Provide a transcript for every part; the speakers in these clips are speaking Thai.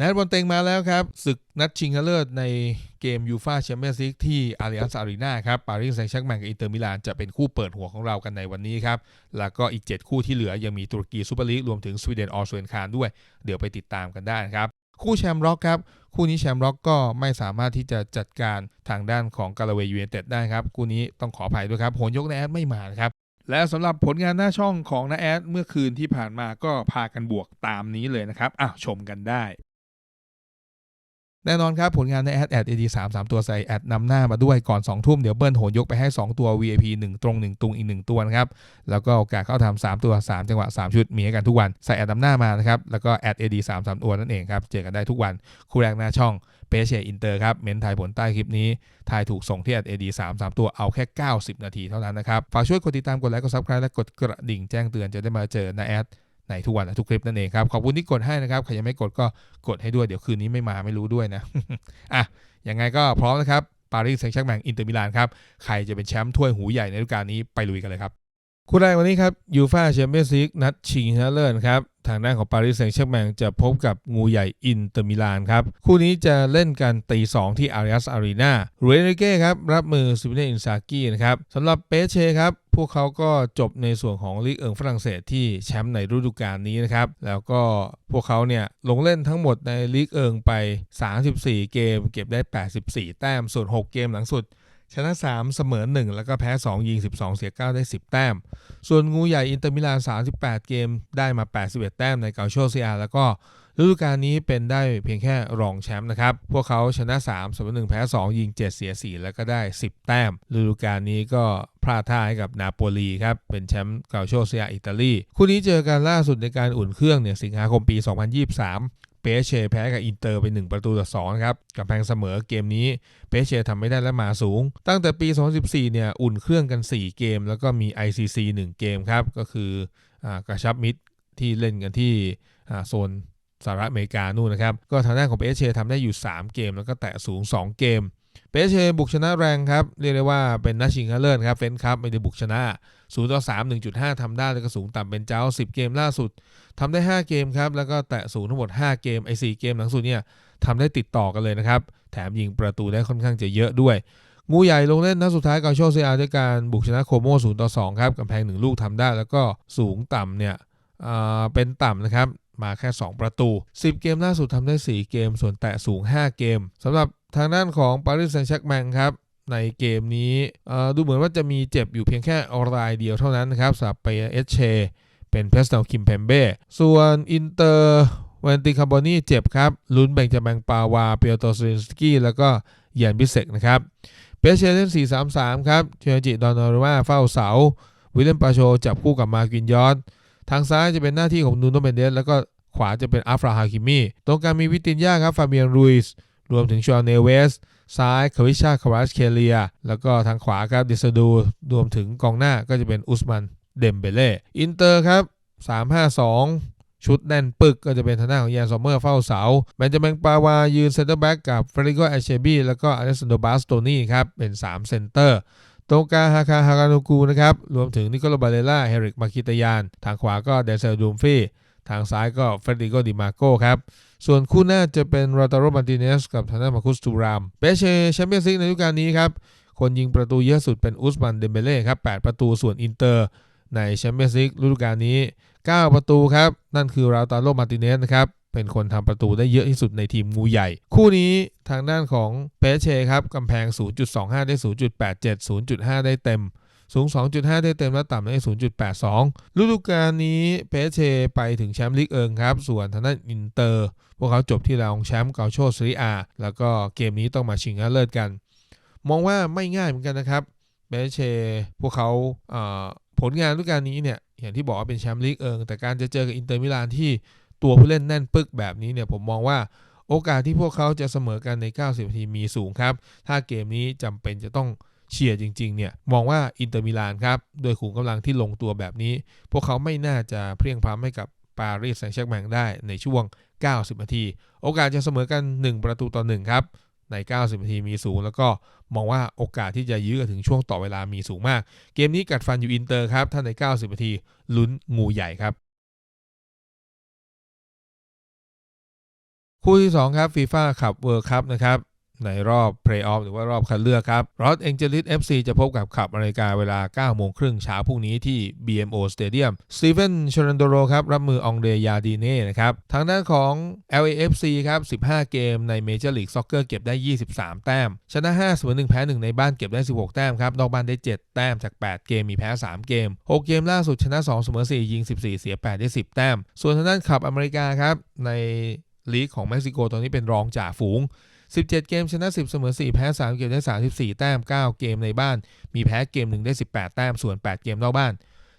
นัดบอลเต็งมาแล้วครับ ศึกนัดชิงชนะเลิศในเกมยูฟาแชมเปี้ยนส์ลีกที่อาริอันส์อารีนาครับปารีสแซงต์แชร์แมงกับอินเตอร์มิลานจะเป็นคู่เปิดหัวของเรากันในวันนี้ครับ แล้วก็อีก 7 คู่ที่เหลือยังมีตุรกีซูเปอร์ลีกรวมถึงสวีเดนออสเวนคารด้วย เดี๋ยวไปติดตามกันได้ครับ คู่แชมป์ร็อกครับ คู่นี้แชมป์ร็อกก็ไม่สามารถที่จะจัดการทางด้านของกาลาเวยูเนเต็ดได้ครับคู่นี้ต้องขออภัยด้วยครับโหนยกแนแอดไม่มาครับและสำหรับผลงานหน้าช่องของนาแอดเมื่อคืนที่ผ่านมาก็พากันบวกตามนี้เลยนะครับอ้าวชมกันได้ แน่นอนครับ ผลงานในแอดแอดเอดีสามสามตัวใส่แอดนำหน้ามาด้วยก่อน 2 ทุ่มเดี๋ยวเบิ้ลโหนยกไปให้ 2 ตัว VIP 1 ตรง 1 ตุงอีก 1 ตัวนะครับ แล้วก็โอกาสเข้าทำ3ตัว 3 จังหวะ 3 ชุดมีให้กันทุกวัน ใส่แอดนำหน้ามานะครับ แล้วก็แอดเอดีสามสามตัวนั่นเองครับ เจอกันได้ทุกวัน คู่แรกหน้าช่องเปเชยอินเตอร์ครับ เม้นทายผลใต้คลิปนี้ ทายถูกส่งที่แอดเอดีสามสามตัวเอาแค่ 90 นาทีเท่านั้นนะครับ ฝากช่วยกดติดตาม กดไลค์ กดซับสไครต์และกดกระดิ่งแจ้งเตือนจะได้มาเจอในแอด ในทุกวันและทุกคลิปนั่นเองครับ ขอบคุณที่กดให้นะครับ ใครยังไม่กดก็กดให้ด้วย เดี๋ยวคืนนี้ไม่มาไม่รู้ด้วยนะ อะ ยังไงก็พร้อมนะครับ ปารีสแซงต์แชร์กแมงอินเตอร์มิลานครับ ใครจะเป็นแชมป์ถ้วยหูใหญ่ในฤดูกาลนี้ไปลุยกันเลยครับ คู่แรกวันนี้ครับยูฟาแชมเปี้ยนส์ลีกนัดชิงชนะเลิศครับ ทางด้านของปารีสแซงต์แชร์แมงจะพบกับงูใหญ่อินเตอร์มิลานครับ คู่นี้จะเล่นกันตี2ที่อาริอัสอารีนารูเอนเก้ครับ รับมือซิเนอินซากินะครับสำหรับเปเช่ครับพวกเขาก็จบในส่วนของลีกเอิงฝรั่งเศสที่แชมป์ในฤดูกาลนี้นะครับ แล้วก็พวกเขาเนี่ยลงเล่นทั้งหมดในลีกเอิงไป 34 เกม เก็บได้ 84 แต้ม ส่วน 6 เกมหลังสุด ชนะ 3 เสมอ 1 แล้วก็แพ้ 2 ยิง 12 เสีย 9 ได้ 10 แต้ม ส่วนงูใหญ่อินเตอร์มิลาน 38 เกมได้มา 81 แต้มในเกาโชเซียแล้วก็ฤดูกาลนี้เป็นได้เพียงแค่รองแชมป์นะครับ พวกเขาชนะ 3 เสมอ 1 แพ้ 2 ยิง 7 เสีย 4 แล้วก็ได้ 10 แต้มฤดูกาลนี้ก็พลาดท่าให้กับนาโปลีครับ เป็นแชมป์เกาโชเซียอิตาลี คู่นี้เจอกันล่าสุดในการอุ่นเครื่องเนี่ยสิงหาคมปี 2023 เปเชแพ้กับอินเตอร์ไป 1 ประตูต่อ2ครับกำแพงเสมอเกมนี้เปเชทำไม่ได้และมาสูง ตั้งแต่ปี 2014 เนี่ยอุ่นเครื่องกัน 4 เกม แล้วก็มี ICC 1 เกมครับ ก็คืออกระชับมิตรที่เล่นกันที่โซนสหรัฐอเมริกานู่นนะครับ ก็ทางด้านของเปเชทำได้อยู่ 3 เกม แล้วก็แตะสูง 2 เกมเปเชบุกชนะแรงครับ เรียกได้ว่าเป็นนัดชิงชนะเลิศครับเฟนครับไม่ได้บุกชนะ 0ต่อ3 1.5ทำได้แล้วก็สูงต่ำเป็นเจ้า 10 เกมล่าสุดทำได้ 5 เกมครับ แล้วก็แตะสูงทั้งหมด 5 เกมไอ้4เกมหลังสุดเนี่ยทำได้ติดต่อกันเลยนะครับ แถมยิงประตูได้ค่อนข้างจะเยอะด้วย งูใหญ่ลงเล่นนัดสุดท้ายกับโชเซียด้วยการบุกชนะโคโม0ต่อ2ครับกำแพง 1 ลูกทำได้ แล้วก็สูงต่ำเนี่ยเป็นต่ำนะครับมาแค่ 2 ประตู 10 เกมล่าสุดทำได้ 4 เกม ส่วนแตะสูง 5 เกมสำหรับทางด้านของปารีสแซงต์แชร์แมงครับ ในเกมนี้ดูเหมือนว่าจะมีเจ็บอยู่เพียงแค่รายเดียวเท่านั้นนะครับสำหรับเปเอเชเป็นเพสเนลคิมเพมเบ้ส่วนอินเตอร์เวนติคาร์บอนีเจ็บครับลุ้นแบ่งจะแบ่งปาวาเปียโตสินสกี้แล้วก็เยนบิเซกนะครับเปเชเล่น4-3-3 ครับเชนจิดอนนารุมาเฝ้าเสา วิลเลมปาโชจับคู่กับมากินยอดทางซ้ายจะเป็นหน้าที่ของนูโนเบนเดสแล้วก็ขวาจะเป็นอัฟราฮาคิมีตรงกลางมีวิตินยาครับฟาเบียนรุยส์รวมถึงชอนเนเวส ซ้ายคาวิชาคาราสเคเลีย แล้วก็ทางขวาครับดิสดูรวมถึงกองหน้าก็จะเป็นอุสมันเดมเบเล่อินเตอร์ครับ 3-5-2ชุดแน่นปึกก็จะเป็นทางด้านของยานซอมเมอร์เฝ้าเสาแบนจามินปาวายืนเซนเตอร์แบ็กกับเฟริโกแอเชบีแล้วก็อเลสซานโดบาสโตนี่ครับ เป็น 3 เซนเตอร์ ตรงกลางฮาคาฮารานูกูนะครับ รวมถึงนิโคลบาเลล่าเฮริกมาคิตยาน ทางขวาก็เดซเซลดูมฟี่ ทางซ้ายก็เฟรดิโกดิมาโกครับ ส่วนคู่หน้าจะเป็นราตาโรมาร์ติเนสกับทางด้านมาคุสตูรามเปเชแชมเปี้ยนส์ลีกในฤดูกาลนี้ครับ คนยิงประตูเยอะสุดเป็นอุสมันเดมเบเล่ครับ8ประตูส่วนอินเตอร์ในแชมเปี้ยนส์ลีกฤดูกาลนี้ 9 ประตูครับ นั่นคือราตาโลมาร์ติเนสนะครับเป็นคนทำประตูได้เยอะที่สุดในทีมงูใหญ่ คู่นี้ทางด้านของเปเชครับกำแพง 0.25 ได้ 0.87 0.5 ได้เต็ม สูง 2.5 ได้เต็มและต่ำได้ 0.82ฤดูกาลนี้เปเชไปถึงแชมป์ลีกเอิงครับ ส่วนทางด้านอินเตอร์ พวกเขาจบที่รองแชมป์เกาโชซีรีอา แล้วก็เกมนี้ต้องมาชิงชนะเลิศกัน มองว่าไม่ง่ายเหมือนกันนะครับเปเชพวกเขาผลงานฤดูกาลนี้เนี่ยอย่างที่บอกว่าเป็นแชมป์ลีกเอิงแต่การจะเจอกับอินเตอร์มิลานที่ตัวผู้เล่นแน่นปึกแบบนี้เนี่ยผมมองว่าโอกาสที่พวกเขาจะเสมอกันใน 90นาทีมีสูงครับ ถ้าเกมนี้จำเป็นจะต้อง เชียร์จริงๆเนี่ยมองว่าอินเตอร์มิลานครับโดยขุมกำลังที่ลงตัวแบบนี้ พวกเขาไม่น่าจะเพลียงพล้ำให้กับปารีสแซงต์แชร์แมงได้ในช่วง 90 นาที โอกาสจะเสมอกัน 1 ประตูต่อ 1 ครับ ใน 90 นาทีมีสูง แล้วก็มองว่าโอกาสที่จะยื้อถึงช่วงต่อเวลามีสูงมาก เกมนี้กัดฟันอยู่อินเตอร์ครับ ถ้าใน 90 นาทีลุ้นงูใหญ่ครับ คู่ที่ 2 ครับฟีฟ่าขับเวิร์คัพนะครับ ในรอบเพลย์ออฟหรือว่ารอบคัดเลือกครับรอสเองเจลิส FC จะพบกับขับอเมริกาเวลา9โมงครึ่งเช้าพรุ่งนี้ที่ BMO Stadium สตีเฟนชรันโดโรครับ รับมือองเดยาดีเน่นะครับ ทางด้านของ LAFC ครับ 15 เกมใน Major League Soccer เก็บได้ 23 แต้ม ชนะ5เสมอ1แพ้ 1 ในบ้านเก็บได้ 16 แต้มครับ นอกบ้านได้ 7 แต้มจาก 8 เกมมีแพ้ 3 เกม 6 เกมล่าสุดชนะ 2 เสมอ 4 ยิง 14 เสีย 8 ได้ 10 แต้ม ส่วนทางด้านขับอเมริกาครับในลีกของเม็กซิโกตอนนี้เป็นรองจ่าฝูง 17 เกมชนะ 10 เสมอ 4 แพ้ 3 เกมได้ 34 แต้ม 9 เกมในบ้าน มีแพ้เกม1ได้ 18 แต้ม ส่วน 8 เกมนอกบ้าน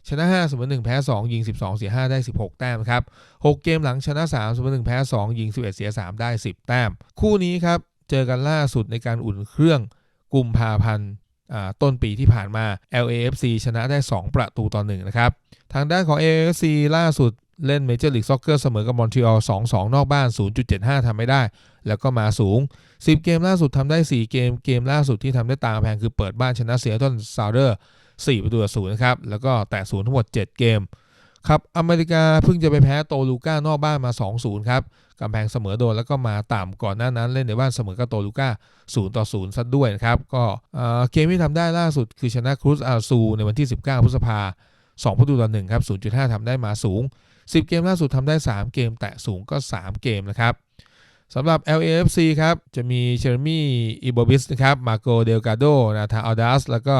ชนะ 5 เสมอ 1 แพ้ 2 ยิง 12 เสีย 5 ได้ 16 แต้มครับ 6 เกมหลังชนะ 3 เสมอ 1 แพ้ 2 ยิง 11 เสีย 3 ได้ 10 แต้ม คู่นี้ครับ เจอกันล่าสุดในการอุ่นเครื่องกุมภาพันธ์ต้นปีที่ผ่านมา LAFC ชนะได้ 2 ประตูต่อ1นะครับ ทางด้านของ LAFC ล่าสุดเล่น Major League Soccer เสมอกับมอนทรีออล2-2 นอกบ้าน 0.75 ทำไม่ได้ แล้วก็มาสูง 10 เกมล่าสุดทำได้ 4 เกม เกมล่าสุดที่ทำได้ตามแพงคือเปิดบ้านชนะเสียต้นซาวเดอร์4ประตูต่อศูนย์ครับ แล้วก็แตะศูนย์ทั้งหมด 7 เกม ครับอเมริกาเพิ่งจะไปแพ้โตลูก้านอกบ้านมา 2-0 ครับกำแพงเสมอโดนแล้วก็มาต่ำก่อนหน้านั้นเล่นในบ้านเสมอกับโตลูก้า0ต่อ0ซะด้วยนะครับ ก็เอ่อเกมที่ทำได้ล่าสุดคือชนะครูซอาซูในวันที่ 19 พฤษภา2ประตูต่อ1ครับ 0.5ทำได้มาสูง 10 เกมล่าสุดทำได้ 3 เกม แตะสูงก็ 3 เกมนะครับ สำหรับ LAFC ครับ จะมีเชอร์มี่อิโบบิสนะครับ มาโกเดลกาโดนาธาอัลดัส แล้วก็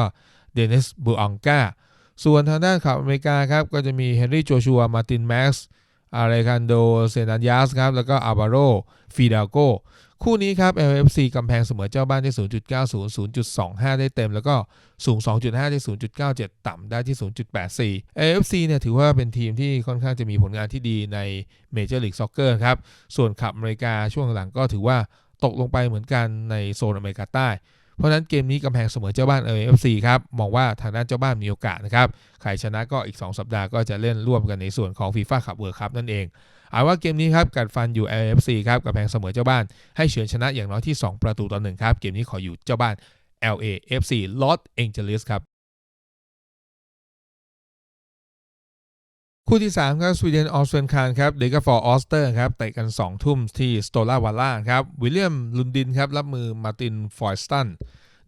เดนิสบูองกาส่วนทางด้านข่าวอเมริกาครับ ก็จะมีเฮนรี่โจชัว มาตินแม็กซ์อาเรคันโด เซนันยาสครับ แล้วก็อาบาโรฟิดาโก คู่นี้ครับ LFC กำแพงเสมอเจ้าบ้านได้0.90 0.25 ได้เต็ม แล้วก็สูง 2.5 ได้ 0.97 ต่ำได้ที่ 0.84 AFC เนี่ยถือว่าเป็นทีมที่ค่อนข้างจะมีผลงานที่ดีใน Major League Soccer ครับ ส่วนขับอเมริกาช่วงหลังก็ถือว่าตกลงไปเหมือนกันในโซนอเมริกาใต้ เพราะนั้นเกมนี้กำแพงเสมอเจ้าบ้าน AFC ครับมองว่าทางด้านเจ้าบ้านมีโอกาสนะครับ ใครชนะก็อีก 2 สัปดาห์ก็จะเล่นร่วมกันในส่วนของ FIFA Cup World Cup นั่นเอง เอาว่าเกมนี้ครับกัดฟันอยู่ LFC ครับกับแพงเสมอเจ้าบ้านให้เฉือนชนะอย่างน้อยที่ 2 ประตูต่อหนึ่งครับ เกมนี้ขออยู่เจ้าบ้าน LAFC Los Angeles ครับคู่ที่ 3 ครับสวีเดนออสเตรนคานครับเดกาฟอร์ออสเตอร์ครับเตะกัน 2 ทุ่มที่สโตลาวาล่าครับ วิลเลียมลุนดินครับ รับมือมาตินฟอยสตัน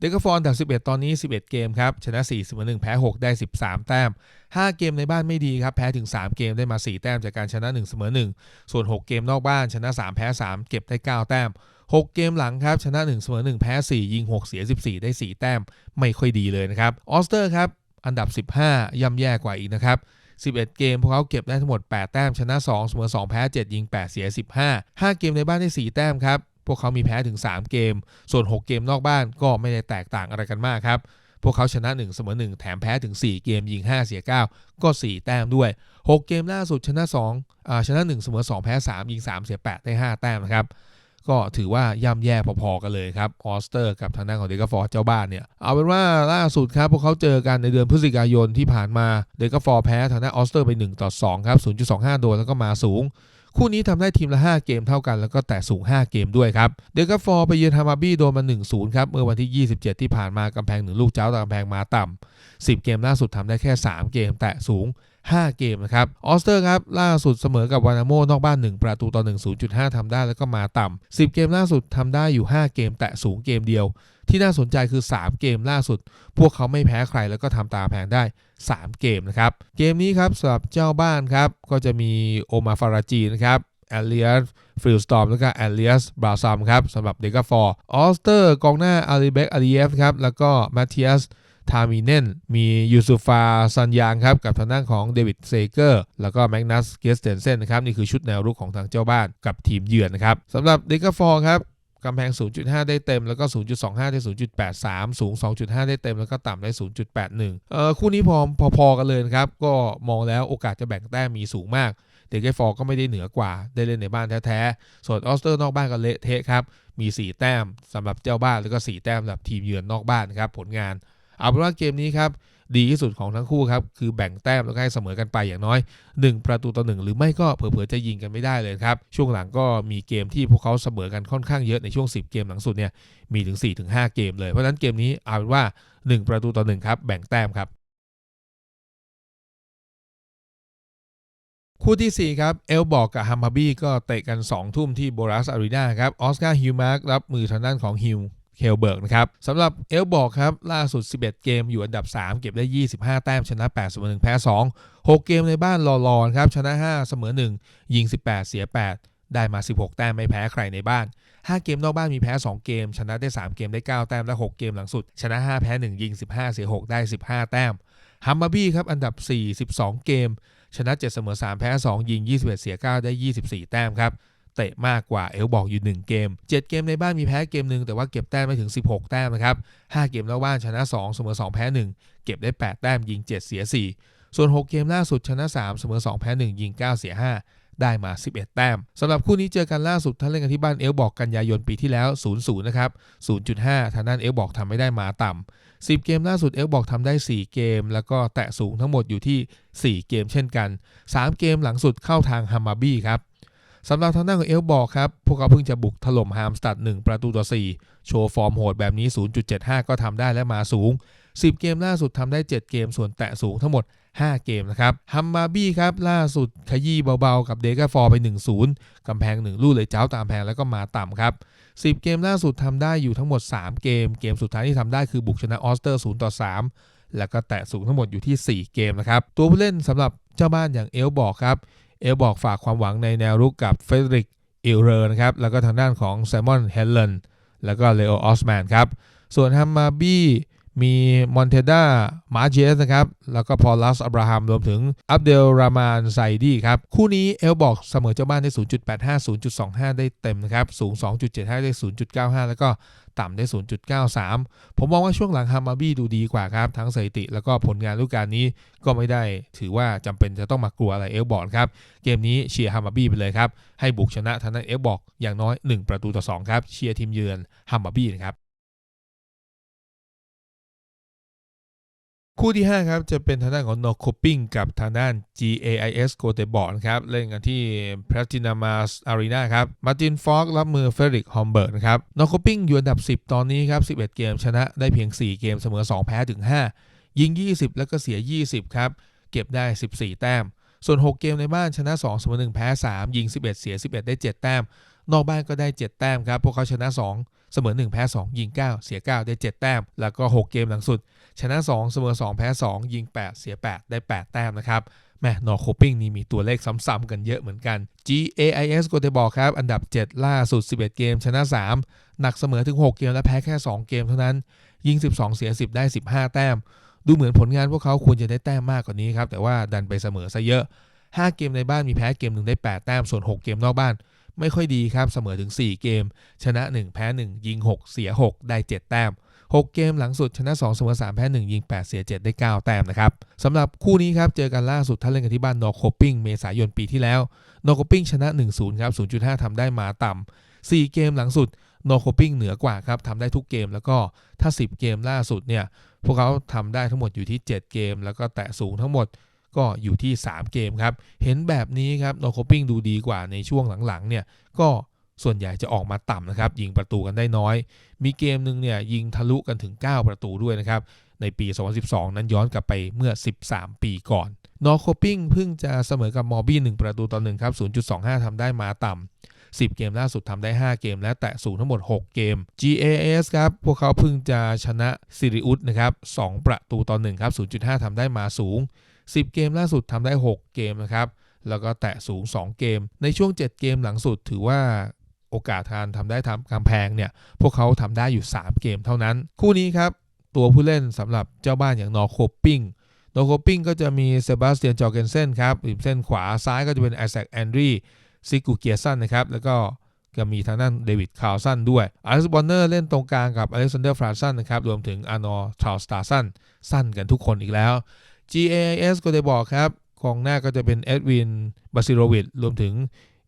เดกฟอร์อันดับ11 ตอนนี้ 11 เกมครับ ชนะ4เสมอ1แพ้ 6 ได้ 13 แต้ม 5 เกมในบ้านไม่ดีครับ แพ้ถึง 3 เกมได้มา 4 แต้มจากการชนะ 1 เสมอ 1 ส่วน 6 เกมนอกบ้านชนะ 3 แพ้ 3 เก็บได้ 9 แต้ม 6 เกมหลังครับ ชนะ 1 เสมอ 1 แพ้ 4 ยิง 6 เสีย 14 ได้ 4 แต้ม ไม่ค่อยดีเลยนะครับออสเตอร์ครับ อันดับ 15 ย่ำแย่กว่าอีกนะครับ11 เกม พวกเขาเก็บได้ทั้งหมด 8 แต้ม ชนะ 2 เสมอ 2 แพ้ 7 ยิง 8 เสีย 15 5 เกมในบ้านได้ 4 แต้มครับ พวกเขามีแพ้ถึง 3 เกม ส่วน 6 เกมนอกบ้านก็ไม่ได้แตกต่างอะไรกันมากครับ พวกเขาชนะ 1 เสมอ 1 แถมแพ้ถึง 4 เกมยิง 5 เสีย 9 ก็ 4 แต้มด้วย 6 เกมล่าสุดชนะ2อ่าชนะ 1 เสมอ 2 แพ้ 3 ยิง 3 เสีย 8 ได้ 5 แต้มนะครับ ก็ถือว่าย่ำแย่พอๆกันเลยครับ ออสเตอร์กับทางด้านของเดกฟอร์เจ้าบ้านเนี่ย เอาเป็นว่าล่าสุดครับ พวกเขาเจอกันในเดือนพฤศจิกายนที่ผ่านมา เดกฟอร์แพ้ทางด้านออสเตอร์ไป1ต่อ2ครับ0.25 โดนแล้วก็มาสูง คู่นี้ทำได้ทีมละ 5 เกมเท่ากัน แล้วก็แต่สูง 5 เกมด้วยครับ เดกาฟอร์ไปเยือนฮามาบี้โดนมา 1-0 ครับ เมื่อวันที่ 27 ที่ผ่านมากำแพงหนึ่งลูกเจ้าต่กำแพงมาต่ำ10 เกมล่าสุดทำได้แค่ 3 เกมแต่สูง 5 เกมนะครับ ออสเตอร์ครับ ล่าสุดเสมอกับวานาโมนอกบ้าน 1 ประตูต่อ1 0.5ทำได้แล้วก็มาต่ำ10 เกมล่าสุดทำได้อยู่ 5 เกมแต่สูงเกมเดียว ที่น่าสนใจคือ 3 เกมล่าสุด พวกเขาไม่แพ้ใครแล้วก็ทำตาแพงได้ 3 เกมนะครับ เกมนี้ครับสำหรับเจ้าบ้านครับ ก็จะมีโอมาฟาราจีนะครับแอเลียสฟิลสตอมแล้วก็แอเลียสบราซัมครับสำหรับเดกาฟอร์ออสเตอร์กองหน้าอาลีเบกอาลีเอฟครับแล้วก็มาเทียสทามีเนนมียูซุฟาซันยางครับกับทางด้านของเดวิดเซเกอร์แล้วก็แมกนัสเกสเตนเซนนะครับนี่คือชุดแนวรุกของทางเจ้าบ้านกับทีมเยือนนะครับสำหรับเดกาฟอร์ครับ กำแพง 0.5 ได้เต็ม แล้วก็ 0.25 ได้ 0.83 สูง 2.5 ได้เต็ม แล้วก็ต่ำได้ 0.81 เอ่อ คู่นี้พอพอๆกันเลยครับ ก็มองแล้วโอกาสจะแบ่งแต้มมีสูงมาก เดกาฟอร์ก็ไม่ได้เหนือกว่า ได้เล่นในบ้านแท้ๆ ส่วนออสเตอร์นอกบ้านก็เละเทะครับ มี 4 แต้มสำหรับเจ้าบ้าน แล้วก็ 4 แต้มสำหรับทีมเยือนนอกบ้านนะครับ ผลงาน เอาเป็นว่าเกมนี้ครับ ดีที่สุดของทั้งคู่ครับ คือแบ่งแต้มแล้วก็ให้เสมอกันไปอย่างน้อย 1 ประตูต่อหนึ่งหรือไม่ก็เผลอๆจะยิงกันไม่ได้เลยครับ ช่วงหลังก็มีเกมที่พวกเขาเสมอกันค่อนข้างเยอะในช่วง 10 เกมหลังสุดเนี่ยมีถึง 4-5 เกมเลยเพราะฉะนั้นเกมนี้เอาเป็นว่า 1 ประตูต่อหนึ่งครับแบ่งแต้มครับคู่ทีสี่4 ครับ เอลบอกกับฮัมบาบี้ก็เตะกัน 2 ทุ่มที่โบรัสอารีนาครับ ออสการ์ฮิวมาร์กรับมือทางด้านของฮิว เคลเบิร์กนะครับสำหรับเอลบอกครับล่าสุด 11 เกมอยู่อันดับ 3 เก็บได้ 25 แต้ม ชนะ8เสมอ1แพ้ 2 6 เกมในบ้านรอๆครับชนะ 5 เสมอ 1 ยิง 18 เสีย 8 ได้มา 16 แต้มไม่แพ้ใครในบ้าน 5 เกมนอกบ้านมีแพ้ 2 เกม ชนะได้ 3 เกมได้ 9 แต้มและ 6 เกมหลังสุด ชนะ 5 แพ้ 1 ยิง 15 เสีย 6 ได้ 15 แต้มฮัมบาบี้ครับอันดับ 4 12 เกม ชนะ 7 เสมอ 3 แพ้ 2 ยิง 21 เสีย 9 ได้ 24 แต้มครับ เตะมากกว่าเอลบอกอยู่ 1 เกม 7 เกมในบ้านมีแพ้เกมหนึ่งแต่ว่าเก็บแต้มไม่ถึง 16 แต้มนะครับ 5 เกมนอกบ้านชนะ 2 เสมอ 2 แพ้ 1 เก็บได้ 8 แต้มยิง 7 เสีย 4 ส่วน 6 เกมล่าสุดชนะ 3 เสมอ 2 แพ้ 1 ยิง 9 เสีย 5 ได้มา 11 แต้มสำหรับคู่นี้เจอกันล่าสุดท่านเล่นกันที่บ้านเอลบอกกันยายนปีที่แล้ว 0-0 นะครับ 0.5 ทางด้านเอลบอกทำไม่ได้มาต่ำ10 เกมล่าสุดเอลบอกทำได้ 4 เกม แล้วก็แตะสูงทั้งหมดอยู่ที่ 4 เกมเช่นกัน 3 เกมหลังสุดเข้าทางฮัมมาบี้ครับ สำหรับทางด้านของเอลบอกครับ พวกเขาเพิ่งจะบุกถล่มฮามสตัด 1 ประตูต่อ 4 โชว์ฟอร์มโหดแบบนี้ 0.75 ก็ทำได้และมาสูง 10 เกมล่าสุดทำได้ 7 เกมส่วนแตะสูงทั้งหมด 5 เกมนะครับฮัมมาบี้ครับ ล่าสุดขยี้เบาๆ กับเดกาฟอร์ไป 1-0 กำแพง 1 ลูกเลยเจ้าตามแพงแล้วก็มาต่ำครับ10 เกมล่าสุดทำได้อยู่ทั้งหมด 3 เกม เกมสุดท้ายที่ทำได้คือบุกชนะออสเตอร์0ต่อ3แล้วก็แตะสูงทั้งหมดอยู่ที่ 4 เกมนะครับตัวผู้เล่นสำหรับเจ้าบ้านอย่างเอลบอกครับ เอลบอกฝากความหวังในแนวรุกกับเฟเดริกอิลเลอร์นะครับ แล้วก็ทางด้านของไซมอนเฮลเลนแล้วก็เลโอออสแมนครับ ส่วนฮัมมาบี้ มีมอนเทด้ามาเจสนะครับ แล้วก็พอลัสอับราฮัมรวมถึงอับเดลรามานไซดีครับ คู่นี้เอลบอกเสมอเจ้าบ้านได้ 0.85 0.25 ได้เต็มนะครับ สูง 2.75 ได้ 0.95 แล้วก็ต่ำได้ 0.93 ผมมองว่าช่วงหลังฮัมมาบี้ดูดีกว่าครับ ทั้งสถิติแล้วก็ผลงานฤดูกาลนี้ก็ไม่ได้ถือว่าจำเป็นจะต้องมากลัวอะไรเอลบอกครับ เกมนี้เชียร์ฮัมมาบี้ไปเลยครับ ให้บุกชนะทางด้นเอลบอกอย่างน้อย 1 ประตูต่อ 2 ครับ เชียร์ทีมเยือนฮัมมาบี้นะครับ คู่ที่ 5 ครับ จะเป็นทางด้านของ n o c o p i n g กับทางด้าน GAIS g o t e b o r d นครับ เล่นกันที่ p l a t i n a m a s Arena ครับมาร์ตินฟอกรับมือเฟรดิกฮอมเบิร์กนะครับ n o c o p i n g อยู่อันดับ 10 ตอนนี้ครับ 11 เกมชนะได้เพียง 4 เกมเสมอ 2 แพ้ถึง 5 ยิง 20 แล้วก็เสีย 20 ครับ เก็บได้ 14 แต้ม ส่วน 6 เกมในบ้านชนะ 2 เสมอ 1 แพ้ 3 ยิง 11 เสีย 11 ได้ 7 แต้ม นอกบ้านก็ได้ 7 แต้มครับ พวกเขาชนะ 2 เสมอ 1 แพ้ 2 ยิง 9 เสีย 9 ได้ 7 แต้ม แล้วก็ 6 เกมหลังสุด ชนะ 2 เสมอ 2 แพ้ 2 ยิง 8 เสีย 8 ได้ 8 แต้มนะครับแม่นอโคปิ้งนี่มีตัวเลขซ้ำๆกันเยอะเหมือนกัน GAIS โกเตบอลครับ อันดับ 7 ล่าสุด 11 เกม ชนะ 3 หนักเสมอถึง 6 เกม และแพ้แค่ 2 เกมเท่านั้น ยิง 12 เสีย 10 ได้ 15 แต้ม ดูเหมือนผลงานพวกเขาควรจะได้แต้มมากกว่านี้ครับ แต่ว่าดันไปเสมอซะเยอะ 5 เกมในบ้านมีแพ้เกมหนึ่งได้ 8 แต้ม ส่วน 6 เกมนอกบ้าน ไม่ค่อยดีครับ เสมอถึง 4 เกม ชนะ 1 แพ้ 1 ยิง 6 เสีย 6 ได้ 7 แต้ม 6 เกมหลังสุดชนะ2เสมอ3แพ้1ยิง 8 เสีย 7 ได้ 9 แต้มนะครับสำหรับคู่นี้ครับ เจอกันล่าสุดท่านเล่นกันที่บ้านนอร์โคปิงเมษายนปีที่แล้วนอร์โคปิงชนะ 1-0 ครับ 0.5 ทำได้มาต่ำ4 เกมหลังสุดนอร์โคปิงเหนือกว่าครับทำได้ทุกเกมแล้วก็ถ้า 10 เกมล่าสุดเนี่ยพวกเขาทำได้ทั้งหมดอยู่ที่ 7 เกม แล้วก็แตะสูงทั้งหมดก็อยู่ที่ 3 เกมครับ เห็นแบบนี้ครับนอร์โคปิงดูดีกว่าในช่วงหลังๆเนี่ยก็ ส่วนใหญ่จะออกมาต่ำนะครับ ยิงประตูกันได้น้อย มีเกมหนึ่งเนี่ยยิงทะลุกันถึง 9 ประตูด้วยนะครับ ในปี 2012 นั้นย้อนกลับไปเมื่อ 13 ปีก่อน นอโคปิงเพิ่งจะเสมอกับมอบี้1ประตูต่อ1ครับ 0.25 ทำได้มาต่ำ10 เกมล่าสุดทำได้ 5 เกม และแตะสูงทั้งหมด 6 เกม GAS ครับ พวกเขาเพิ่งจะชนะซิริอุสนะครับ2ประตูต่อ1ครับ 0.5 ทำได้มาสูง 10 เกมล่าสุดทำได้ 6 เกมนะครับ แล้วก็แตะสูง 2 เกม ในช่วง 7 เกมหลังสุดถือว่า โอกาสทานทำได้ทำกำแพงเนี่ยพวกเขาทำได้อยู่ 3 เกมเท่านั้น คู่นี้ครับ ตัวผู้เล่นสำหรับเจ้าบ้านอย่างนอโคปิงนอโคปิงก็จะมีเซบาสเตียนจอเกนเซนครับริมเส้นขวาซ้ายก็จะเป็นไอแซคแอนดรีซิกูเกียสันนะครับ แล้วก็ก็มีทางด้านเดวิดคาร์สันด้วยอเล็กซ์บอนเนอร์เล่นตรงกลางกับอเล็กซานเดอร์ฟรานสันนะครับ รวมถึงอานอร์ทาวสตาสันสั้นกันทุกคนอีกแล้ว GAS ก็ได้บอกครับกองหน้าก็จะเป็นเอ็ดวินบาซิโรวิชรวมถึง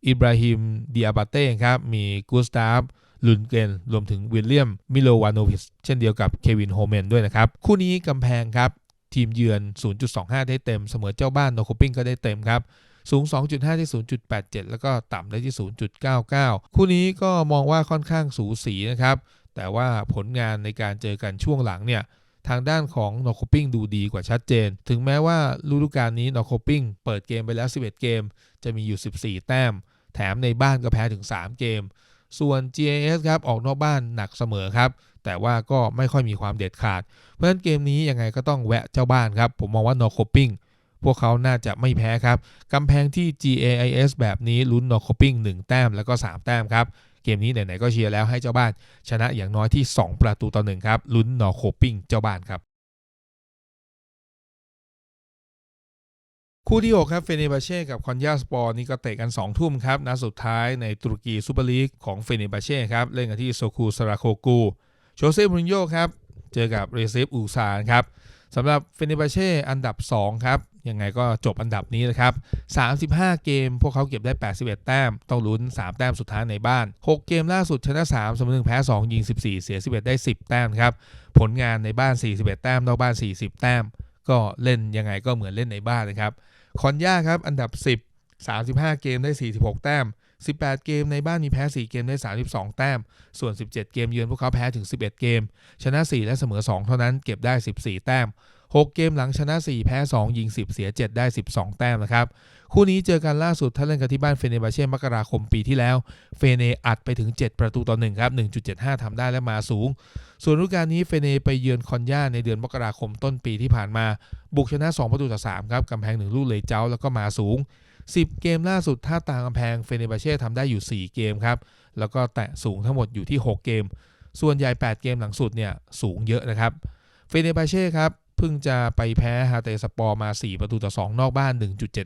อิบราฮิมดิอาบาเต้ครับมีกูสตาฟลุนเกนรวมถึงวิลเลียมมิโลวานโนวิชเช่นเดียวกับเควินโฮเมนด้วยนะครับ คู่นี้กำแพงครับ ทีมเยือน 0.25 ได้เต็ม เสมอเจ้าบ้านโนโคปิงก็ได้เต็มครับ สูง 2.5 ที่ 0.87 แล้วก็ต่ำได้ที่ 0.99 คู่นี้ก็มองว่าค่อนข้างสูสีนะครับ แต่ว่าผลงานในการเจอกันช่วงหลังเนี่ยทางด้านของนอโคปิ้งดูดีกว่าชัดเจน ถึงแม้ว่าฤดูกาลนี้นอโคปิ้งเปิดเกมไปแล้ว 11 เกม จะมีอยู่ 14 แต้ม แถมในบ้านก็แพ้ถึง 3 เกม ส่วน GAS ครับออกนอกบ้านหนักเสมอครับ แต่ว่าก็ไม่ค่อยมีความเด็ดขาด เพราะฉะนั้นเกมนี้ยังไงก็ต้องแวะเจ้าบ้านครับ ผมมองว่านอโคปิ้งพวกเขาน่าจะไม่แพ้ครับกำแพงที่ GAIS แบบนี้ลุ้นนอโคปิ้ง1แต้มแล้วก็ 3 แต้มครับเกมนี้ไหนๆก็เชียร์แล้วให้เจ้าบ้าน ชนะอย่างน้อยที่ 2 ประตูต่อหนึ่งครับลุ้นนอโคปิ้งเจ้าบ้านครับ คู่ที่ 6 ครับเฟเนบาเช่กับคอนยาสปอร์นี่ก็เตะกัน 2 ทุ่มครับนัดสุดท้ายในตุรกีซูเปอร์ลีกของเฟเนบาเช่ครับเล่นกันที่โซคูสราโคกูโชเซ่มูรินโญ่ครับเจอกับเรเซฟอูซานครับสำหรับเฟเนบาเช่อันดับ 2 ครับ ยังไงก็จบอันดับนี้นะครับ 35 เกม พวกเขาเก็บได้ 81 แต้ม ต้องลุ้น 3 แต้มสุดท้ายในบ้าน 6 เกมล่าสุดชนะ 3 เสมอ1แพ้ 2 ยิง 14 เสีย 11 ได้ 10 แต้มครับ ผลงานในบ้าน 41 แต้ม นอกบ้าน 40 แต้ม ก็เล่นยังไงก็เหมือนเล่นในบ้านนะครับ คอนย่าครับอันดับ 10 35 เกมได้ 46 แต้ม 18 เกมในบ้านมีแพ้ 4 เกมได้ 32 แต้ม ส่วน 17 เกมเยือนพวกเขาแพ้ถึง 11 เกม ชนะ 4 และเสมอ 2 เท่านั้นเก็บได้ 14 แต้ม 6 เกมหลังชนะ 4 แพ้ 2 ยิง 10 เสีย 7 ได้ 12 แต้มนะครับ คู่นี้เจอกันล่าสุดถ้าเล่นกันที่บ้านเฟเนบาเช่มกราคมปีที่แล้ว เฟเนอัดไปถึง 7 ประตูต่อ1ครับ 1.75ทำได้และมาสูง ส่วนฤดูกาลนี้เฟเนไปเยือนคอนย่าในเดือนมกราคมต้นปีที่ผ่านมา บุกชนะ 2 ประตูต่อ3ครับกำแพง 1 ลูกเลยเจ้าแล้วก็มาสูง 10 เกมล่าสุดถ้าต่างกำแพงเฟเนบาเช่ทำได้อยู่ 4 เกมครับแล้วก็แตะสูงทั้งหมดอยู่ที่ 6 เกม ส่วนใหญ่ 8 เกมหลังสุดเนี่ยสูงเยอะนะครับเฟเนบาเช่ครับ เพิ่งจะไปแพ้ฮาเตสปอร์มา 4 ประตูต่อ 2 นอกบ้าน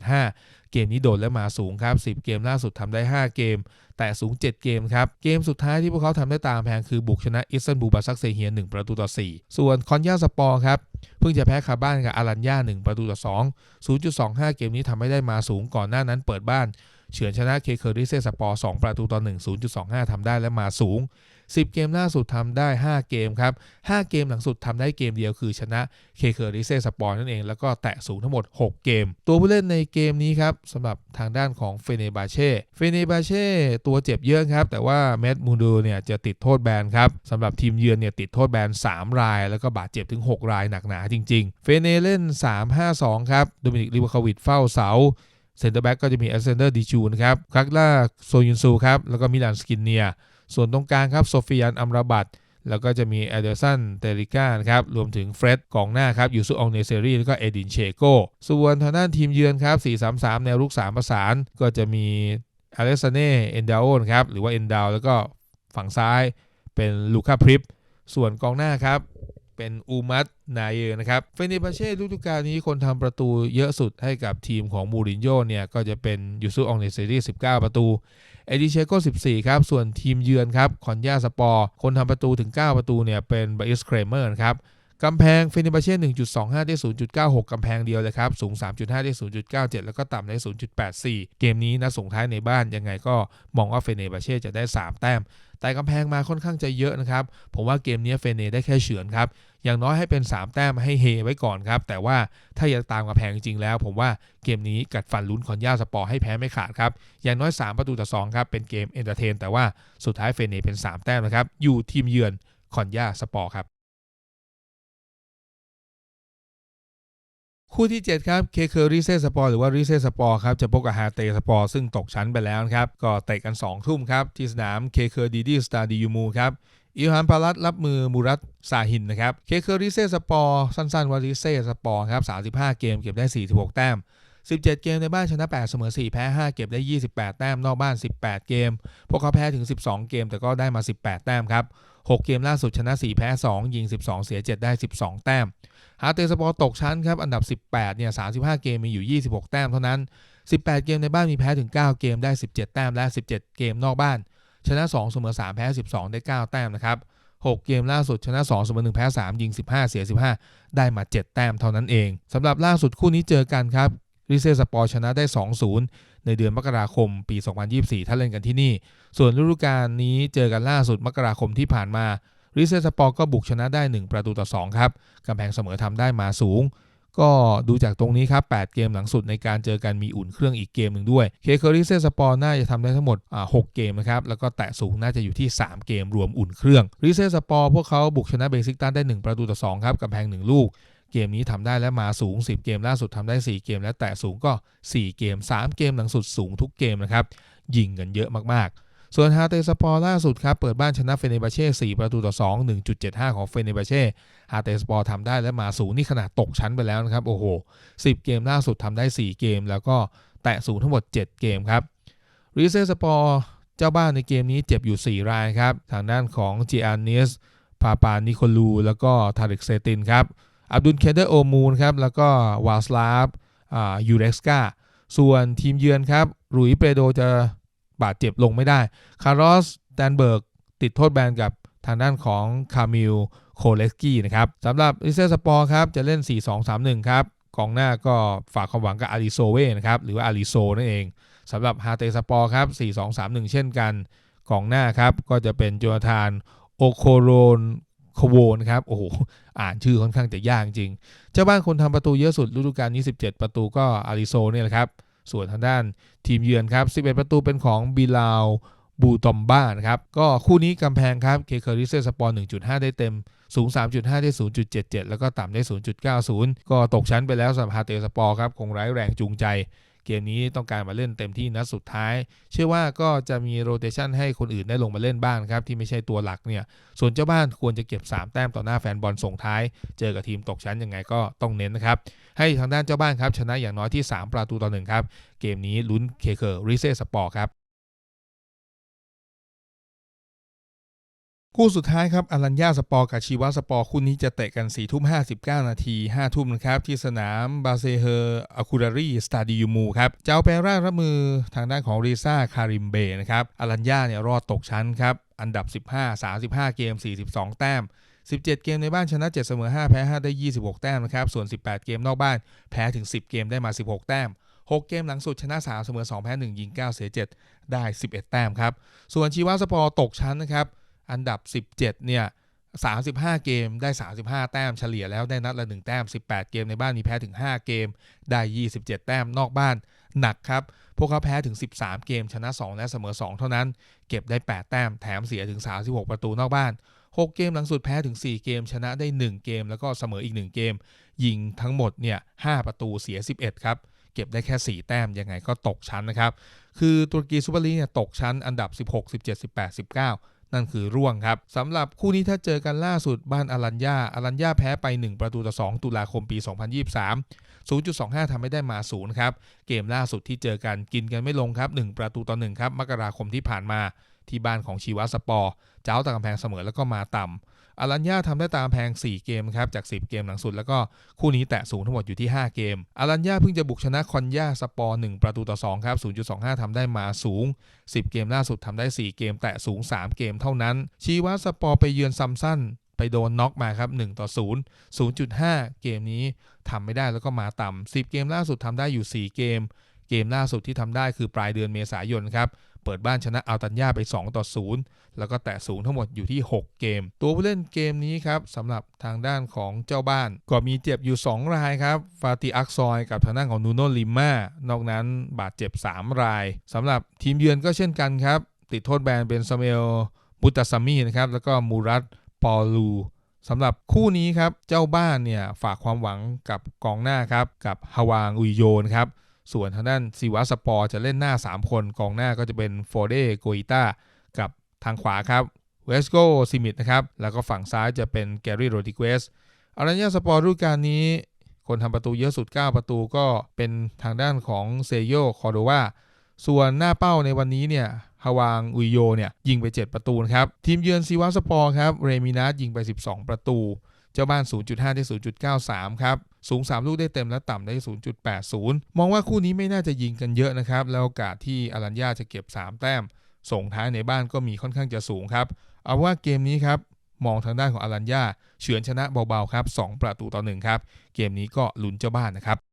1.75 เกมนี้โดนและมาสูงครับ 10 เกมล่าสุดทำได้ 5 เกม แต่สูง 7 เกมครับ เกมสุดท้ายที่พวกเขาทำได้ตามแพงคือบุกชนะอิสตันบูลบาซักเซเฮีย 1 ประตูต่อ 4 ส่วนคอนยาสปอร์ครับ เพิ่งจะแพ้คาบ้านกับอารันยา1 ประตูต่อ 2 0.25 เกมนี้ทำไม่ได้มาสูงก่อนหน้านั้นเปิดบ้านเฉือนชนะเคเคอริเซสปอร์2ประตูต่อ 1 0.25ทำได้และมาสูง 10 เกมล่าสุดทำได้ 5 เกมครับ 5 เกมหลังสุดทำได้เกมเดียวคือชนะเคเคอริเซสปอร์นั่นเอง แล้วก็แตะสูงทั้งหมด 6 เกม ตัวผู้เล่นในเกมนี้ครับสำหรับทางด้านของเฟเนบาเช่เฟเนบาเช่ตัวเจ็บเยอะครับ แต่ว่าแมดมูดูเนี่ยจะติดโทษแบนครับสำหรับทีมเยือนเนี่ยติดโทษแบน 3 ราย แล้วก็บาดเจ็บถึง 6 รายหนักหนาจริง ๆ เฟเนเล่น 3-5-2 ครับโดมินิกลิวาคาวิดเฝ้าเสาเซนเตอร์แบ็กก็จะมีอเซนเดอร์ดิจูนะครับคักล่าโซยุนซูครับ แล้วก็มิลานสกินเนีย ส่วนตรงกลางครับโซฟิยันอัมราบัตแล้วก็จะมีเอเดอร์สันเตริก้านะครับ รวมถึงเฟร็ดกองหน้าครับยูซุองเนเซรีแล้วก็เอดินเชโกส่วนทางด้านทีมเยือนครับ 4-3-3 แนวรุก 3 ประสาน ก็จะมีอเลสเน่เอนดาโอนครับ หรือว่าเอนดาวแล้วก็ฝั่งซ้ายเป็นลูคาพริป ส่วนกองหน้าครับ เป็นอูมัตนายเออนะครับเฟเนบาเช่ฤดูกาลนี้คนทำประตูเยอะสุดให้กับทีมของมูรินโญ่เนี่ย ก็จะเป็นยูซุอองเนเซรี19 ประตู เอดิเชโก14 ครับ ส่วนทีมเยือนครับคอนยาสปอร์คนทำประตูถึง 9 ประตูเนี่ยเป็นบาอิสเครเมอร์นะครับกำแพงเฟเนบาเช่1.25 ได้ 0.96 กำแพงเดียวเลยครับ สูง 3.5 ได้ 0.97 แล้วก็ต่ำได้ 0.84 เกมนี้นะส่งท้ายในบ้านยังไงก็มองว่าเฟเนบาเช่จะได้ 3 แต้ม แต่กำแพงมาค่อนข้างจะเยอะนะครับ ผมว่าเกมนี้เฟเนได้แค่เฉือนครับ อย่างน้อยให้เป็น 3 แต้มให้เฮไว้ก่อนครับ แต่ว่าถ้าอยากตามกำแพงจริงๆแล้ว ผมว่าเกมนี้กัดฟันลุ้นคอนยาสปอร์ให้แพ้ไม่ขาดครับ อย่างน้อย 3 ประตูต่อ2ครับ เป็นเกมเอนเตอร์เทน แต่ว่าสุดท้ายเฟเน่เป็น 3 แต้มนะครับ อยู่ทีมเยือนคอนยาสปอร์ครับคู่ที่ 7 ครับเคเคอริเซสปอร์หรือว่าริเซสปอร์ครับจะพบกับฮาเตสปอร์ซึ่งตกชั้นไปแล้วครับ ก็เตะกัน 2 ทุ่มครับ ที่สนามเคเคอดีดีสตาดิยูมูครับ อิลฮันพารัตรับมือมูรัตซาฮินนะครับ เคเคอริเซสปอร์สั้นๆวาริเซสปอร์ครับ35 เกมเก็บได้ 46 แต้ม 17 เกมในบ้านชนะ 8 เสมอ 4 แพ้ 5 เก็บได้ 28 แต้ม นอกบ้าน 18 เกม พวกเขาแพ้ถึง 12 เกมแต่ก็ได้มา 18 แต้มครับ 6 เกมล่าสุดชนะ 4 แพ้ 2 ยิง 12 เสีย 7 ได้ 12 แต้ม ฮาเตสปอร์ตกชั้นครับ อันดับ 18 เนี่ย 35 เกมมีอยู่ 26 แต้มเท่านั้น 18 เกมในบ้านมีแพ้ถึง 9 เกมได้ 17 แต้มและ 17 เกมนอกบ้าน ชนะ 2 เสมอ 3 แพ้ 12 ได้ 9 แต้มนะครับ 6 เกมล่าสุดชนะ 2 เสมอ 1 แพ้ 3 ยิง 15 เสีย 15 ได้มา 7 แต้มเท่านั้นเองสำหรับล่าสุดคู่นี้เจอกันครับริเซสปอร์ชนะได้ 2-0 ในเดือนมกราคมปี 2024 ถ้าเล่นกันที่นี่ ส่วนฤดูกาลนี้เจอกันล่าสุดมกราคมที่ผ่านมาริเซสปอร์ก็บุกชนะได้ 1 ประตูต่อ 2 ครับกำแพงเสมอทำได้มาสูง ก็ดูจากตรงนี้ครับ 8 เกมหลังสุดในการเจอกันมีอุ่นเครื่องอีกเกมหนึ่งด้วย เคเคอริเซสปอร์น่าจะทำได้ทั้งหมด 6 เกมนะครับ แล้วก็แตะสูงน่าจะอยู่ที่ 3 เกมรวมอุ่นเครื่องริเซสปอร์พวกเขาบุกชนะเบซิกตันได้ 1 ประตูต่อ 2 ครับกำแพง 1 ลูก เกมนี้ทำได้และมาสูง 10 เกมล่าสุดทำได้ 4 เกม และแตะสูงก็ 4 เกม 3 เกมหลังสุดสูงทุกเกมนะครับยิงกันเยอะมากๆ ส่วนฮาเตสปอร์ล่าสุดครับ เปิดบ้านชนะเฟเนบาเช่ 4 ประตูต่อ 2 1.75 ของเฟเนบาเช่ฮาเตสปอร์ทำได้และมาสูงนี่ขนาดตกชั้นไปแล้วนะครับ โอ้โห 10 เกมล่าสุดทำได้ 4 เกม แล้วก็แตะสูงทั้งหมด 7 เกมครับริเซสปอร์เจ้าบ้านในเกมนี้เจ็บอยู่ 4 รายครับ ทางด้านของจีอานิสปาปานิโคลู แล้วก็ทาริกเซตินครับอับดุลเคเดอร์โอมูนครับแล้วก็วาสลาฟอ่ายูเร็กสกาส่วนทีมเยือนครับรุยเปโดจะ บาดเจ็บลงไม่ได้ คาร์ลอสแตนเบิร์กติดโทษแบนกับทางด้านของคามิลโคเลสกี้นะครับสำหรับริเซสปอร์ครับจะเล่น 4-2-3-1 ครับกองหน้าก็ฝากความหวังกับอาริโซเว่นะครับหรือว่าอาริโซนั่นเองสำหรับฮาเตสปอร์ครับ 4-2-3-1 เช่นกันกองหน้าครับก็จะเป็นโจนาธานโอโคโรนโคโวนครับโอ้โหอ่านชื่อค่อนข้างจะยากจริง เจ้าบ้านคนทำประตูเยอะสุดฤดูกาลนี้17 ประตูก็อาริโซเนี่ยแหละครับ ส่วนทางด้านทีมเยือนครับ 11 ประตูเป็นของบิลาวบูตอมบ้านะครับ ก็คู่นี้กำแพงครับเคเคอริเซสปอร์1.5 ได้เต็ม สูง 3.5 ได้ 0.77 แล้วก็ต่ำได้ 0.90 ก็ตกชั้นไปแล้วสำหรับฮาเตสปอร์ครับ คงไร้แรงจูงใจ เกมนี้ต้องการมาเล่นเต็มที่นัดสุดท้าย เชื่อว่าก็จะมีโรเตชันให้คนอื่นได้ลงมาเล่นบ้างครับที่ไม่ใช่ตัวหลักเนี่ย ส่วนเจ้าบ้านควรจะเก็บ 3 แต้มต่อหน้าแฟนบอลส่งท้าย เจอกับทีมตกชั้นยังไงก็ต้องเน้นนะครับ ให้ทางด้านเจ้าบ้านครับชนะอย่างน้อยที่ 3 ประตูต่อหนึ่งครับ เกมนี้ลุ้นเคเคอร์ริเซสปอร์ครับ คู่สุดท้ายครับอลัญญาสปอร์กับชีวาสปอร์คู่นี้จะเตะกัน4ี่ทุ่ม59นาที5ทุ่มนะครับ ที่สนามบาเซเฮอร์อาคูรารีสตาดิยูมูครับเจ้าแปรร่างรับมือทางด้านของริซ่าคาริมเบนะครับอลัญญาเนี่ยรอดตกชั้นครับ อันดับ 15 35 เกม 42 แต้ม 17 เกมในบ้านชนะ 7 เสมอ 5 แพ้ 5 ได้ 26 แต้มนะครับ ส่วน 18 เกมนอกบ้านแพ้ถึง 10 เกมได้มา 16 แต้ม6 เกมหลังสุดชนะ 3 เสมอ 2 แพ้ 1 ยิง 9 เสีย 7 ได้ 11 แต้มครับ ส่วนชีวาสปอร์ตกชั้นนะครับ อันดับ 17 เนี่ย 35 เกมได้ 35 แต้มเฉลี่ยแล้วได้นัดละ 1 แต้ม 18 เกมในบ้านมีแพ้ถึง 5 เกมได้ 27 แต้มนอกบ้านหนักครับ พวกเขาแพ้ถึง 13 เกมชนะ 2 และเสมอ 2 เท่านั้น เก็บได้ 8 แต้มแถมเสียถึง 36 ประตูนอกบ้าน 6 เกมหลังสุดแพ้ถึง 4 เกม ชนะได้ 1 เกม แล้วก็เสมออีก 1 เกม ยิงทั้งหมดเนี่ย 5 ประตูเสีย 11 ครับ เก็บได้แค่ 4 แต้ม ยังไงก็ตกชั้นนะครับ คือตุรกีซูเปอร์ลีกเนี่ยตกชั้นอันดับ 16 17 18 19 นั่นคือร่วงครับสำหรับคู่นี้ถ้าเจอกันล่าสุดบ้านอารัญญาอารัญญาแพ้ไป 1 ประตูต่อ 2 ตุลาคมปี 2023 0.25ทำให้ได้มาศูนย์ครับ เกมล่าสุดที่เจอกันกินกันไม่ลงครับ 1 ประตูต่อ1ครับ มกราคมที่ผ่านมาที่บ้านของชีวะสปอร์ เจ้าตะกำแพงเสมอแล้วก็มาต่ำ อารัญญาทำได้ตามแพง 4 เกมครับจาก 10 เกมหลังสุด แล้วก็คู่นี้แตะสูงทั้งหมดอยู่ที่ 5 เกม อารัญญาเพิ่งจะบุกชนะคอนยาสปอร์ 1 ประตูต่อ 2 ครับ 0.25ทำได้มาสูง 10 เกมล่าสุดทำได้ 4 เกม แตะสูง 3 เกมเท่านั้น ชีวะสปอร์ไปเยือนซัมซันไปโดนน็อกมาครับ1ต่อ0 0.5 เกมนี้ทำไม่ได้แล้วก็มาต่ำ10 เกมล่าสุดทำได้อยู่ 4 เกม เกมล่าสุดที่ทำได้คือปลายเดือนเมษายนครับ เปิดบ้านชนะอัลตันยาไป 2 ต่อ 0 แล้วก็แตะศูนย์ทั้งหมดอยู่ที่ 6 เกม ตัวผู้เล่นเกมนี้ครับสำหรับทางด้านของเจ้าบ้าน ก็มีเจ็บอยู่ 2 รายครับ ฟาติอักซอยกับทางด้านของนูโนลิมมานอกนั้นบาดเจ็บ 3 รายสำหรับทีมเยือนก็เช่นกันครับ ติดโทษแบนเป็นซาเมลบุตซามีนะครับแล้วก็มูรัตปอลูสำหรับคู่นี้ครับ เจ้าบ้านเนี่ยฝากความหวังกับกองหน้าครับ กับฮาวางอุยโยนครับ ส่วนทางด้านซีวาสปอร์จะเล่นหน้า 3 คนกองหน้าก็จะเป็นโฟเดโกอิต้ากับทางขวาครับเวสโกซิมิตนะครับ แล้วก็ฝั่งซ้ายจะเป็นแกรี่โรดิเกสอารัญญาสปอร์ฤดูกาลนี้ คนทำประตูเยอะสุด 9 ประตูก็เป็นทางด้านของเซโยคอโดวาส่วนหน้าเป้าในวันนี้เนี่ยฮาวางอุยโยเนี่ยยิงไป 7 ประตูนะครับ ทีมเยือนซีวาสปอร์ครับ เรมินัสยิงไป 12 ประตู เจ้าบ้าน 0.5 ได้ 0.93 ครับ สูง 3 ลูกได้เต็มและต่ำได้ 0.80 มองว่าคู่นี้ไม่น่าจะยิงกันเยอะนะครับ แล้วโอกาสที่อารัญญาจะเก็บ 3 แต้ม ส่งท้ายในบ้านก็มีค่อนข้างจะสูงครับ เอาว่าเกมนี้ครับมองทางด้านของอารัญญาเฉือนชนะเบาๆครับ 2 ประตูต่อ1ครับ เกมนี้ก็ลุ้นเจ้าบ้านนะครับ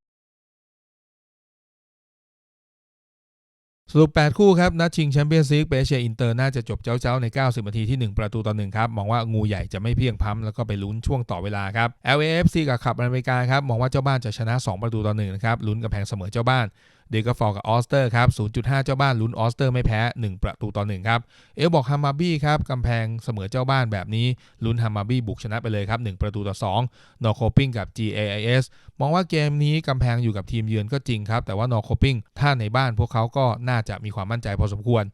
รุป 8 คู่ครับ นัดชิงแชมเปี้ยนส์ลีกเปเชียอินเตอร์น่าจะจบเจ้าๆใน 90 นาทีที่ 1 ประตูต่อ1ครับ มองว่างูใหญ่จะไม่เพียงพั้มแล้วก็ไปลุ้นช่วงต่อเวลาครับ LAFC กับขับอเมริกาครับ มองว่าเจ้าบ้านจะชนะ 2 ประตูต่อ1นะครับ ลุ้นกำแพงเสมอเจ้าบ้าน เดกาฟอร์กับออสเตอร์ครับ 0.5 เจ้าบ้านลุ้นออสเตอร์ไม่แพ้ 1 ประตูต่อ1ครับ เอลบอกฮัมมาบี้ครับกำแพงเสมอเจ้าบ้านแบบนี้ลุ้นฮัมมาบี้บุกชนะไปเลยครับ 1 ประตูต่อ2นอโคปิ้งกับ GAIS มองว่าเกมนี้กำแพงอยู่กับทีมเยือนก็จริงครับ แต่ว่านอโคปิ้งถ้าในบ้านพวกเขาก็น่าจะมีความมั่นใจพอสมควร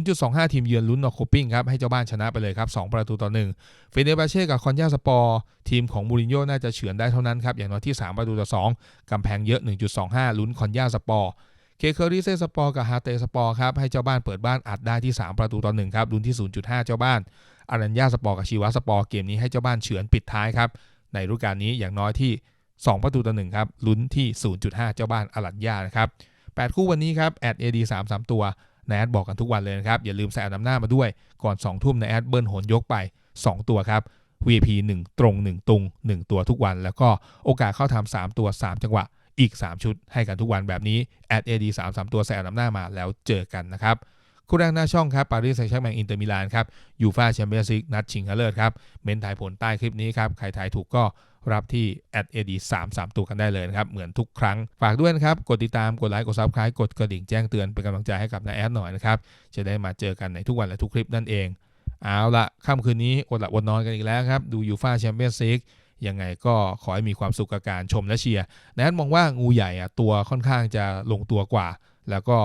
0.25 ทีมเยือนลุ้นนอโคปิ้งครับให้เจ้าบ้านชนะไปเลยครับ 2 ประตูต่อ1เฟเนบาเช่กับคอนยาสปอร์ทีมของมูรินโญ่น่าจะเฉือนได้เท่านั้นครับอย่างน้อยที่ 3 ประตูต่อ2กำแพงเยอะ 1.25 ลุ้นคอนยาสปอร์ เคเคอริเซสปอร์กับฮาเตสปอร์ครับให้เจ้าบ้านเปิดบ้านอัดได้ที่ 3 ประตูต่อ1ครับลุ้นที่ 0.5 เจ้าบ้านอารัญญาสปอร์กับชีวาสปอร์เกมนี้ให้เจ้าบ้านเฉือนปิดท้ายครับในฤดูกาลนี้อย่างน้อยที่ 2 ประตูต่อ1ครับลุ้นที่ 0.5 เจ้าบ้านอารัญญานะครับ8คู่วันนี้ครับแอด AD 3 3ตัวในแอดบอกกันทุกวันเลยนะครับ อย่าลืมใส่อันนำหน้ามาด้วยก่อน 2 ทุ่มในแอดเบิร์นโหนยกไป 2 ตัวครับ VIP 1 ตรง 1 ตุง 1 ตัวทุกวัน แล้วก็โอกาสเข้าทำ3ตัว 3 จังหวะ อีก 3 ชุดให้กันทุกวันแบบนี้แอด AD 3 3ตัวใส่อันนำหน้ามาแล้วเจอกันนะครับคู่แรกหน้าช่องครับปารีสแซงต์แชร์แมงอินเตอร์มิลานครับยูฟาแชมเปี้ยนส์ลีกนัดชิงชนะเลิศครับเมนทายผลใต้คลิปนี้ครับใครทายถูกก็รับที่ @ad 3 3ตัวกันได้เลยนะครับ เหมือนทุกครั้ง ฝากด้วยนะครับ กดติดตาม กดไลค์ กด subscribe กดกระดิ่งแจ้งเตือน เป็นกำลังใจให้กับนายแอดหน่อยนะครับ จะได้มาเจอกันในทุกวันและทุกคลิปนั่นเอง เอาละค่ำคืนนี้อดหลับอดนอนกันอีกแล้วครับ ดูยูฟาแชมเปี้ยนส์ลีก ยังไงก็ขอให้มีความสุขกับการชมและเชียร์นายแอดมองว่างูใหญ่อะตัวค่อนข้างจะลงตัวกว่า แล้วก็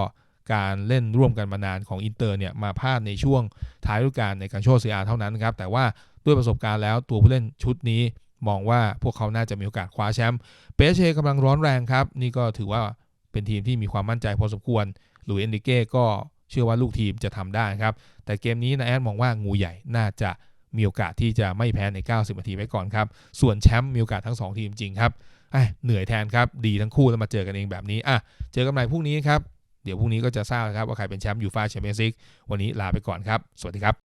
การเล่นร่วมกันมานานของอินเตอร์เนี่ยมาพลาดในช่วงท้ายฤดูกาลในการโชว์ซีอาเท่านั้นครับแต่ว่าด้วยประสบการณ์แล้วตัวผู้เล่นชุดนี้มองว่าพวกเขาน่าจะมีโอกาสคว้าแชมป์เปเชกำลังร้อนแรงครับ นี่ก็ถือว่าเป็นทีมที่มีความมั่นใจพอสมควรหลุยเอนดิเก้ก็เชื่อว่าลูกทีมจะทำได้ครับ แต่เกมนี้นะแอดมองว่างูใหญ่น่าจะ มีโอกาสที่จะไม่แพ้ใน 90 นาทีไว้ก่อนครับ ส่วนแชมป์มีโอกาสทั้ง 2 ทีมจริงครับเเหนื่อยแทนครับ ดีทั้งคู่แล้วมาเจอกันเองแบบนี้อะเจอกันใหม่พรุ่งนี้ครับ เดี๋ยวพรุ่งนี้ก็จะทราบครับว่าใครเป็นแชมป์ยูฟาแชมเปี้ยนส์ลีกวันนี้ลาไปก่อนครับ สวัสดีครับ